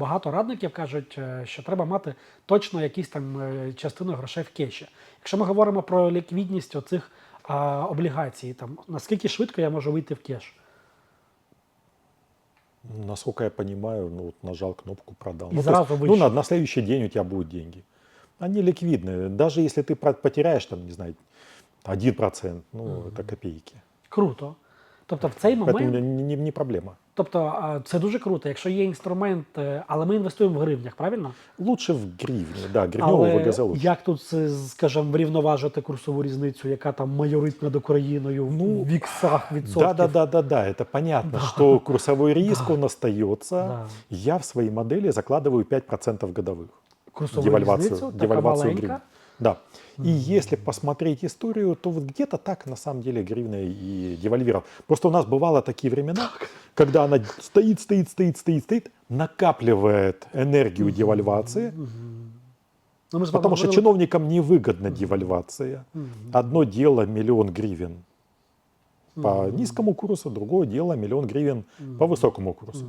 Багато радників кажуть, е, що треба мати точно якісь там е, частину грошей в кеші. Якщо ми говоримо про ліквідність оцих а, облігацій, там наскільки швидко я можу вийти в кеш? Насколько я понимаю, ну вот нажал кнопку продал. И ну, то сразу есть, ну, вышел. на, на следующий день у тебя будут деньги. Они ликвидные. Даже если ты про- потеряешь, там, не знаю, 1%, ну, это копейки. Круто. Тобто в цей Поэтому момент, не, не- не проблема. тобто а, це дуже круто. Якщо є інструмент, е, але ми інвестуємо в гривнях, правильно? Лучше в гривне, да, гривневого Але ВГЗ лучше. як тут, це, скажімо, врівноважити курсову різницю, яка там майорить над Україною в віксах відсотків? Да, да, да, да, да, это понятно, что курсовой риск он остается. Да. Я в своей модели закладываю 5% годовых. Курсову девальвацию, різницю, така девальвацию маленька. Да. И если посмотреть историю, то вот где-то так на самом деле гривна и девальвировала. Просто у нас бывало такие времена, когда она стоит, стоит, стоит, стоит, стоит, накапливает энергию девальвации, Ну, потому что говорили- чиновникам невыгодна девальвация. Одно дело миллион гривен по низкому курсу, другое дело миллион гривен по высокому курсу.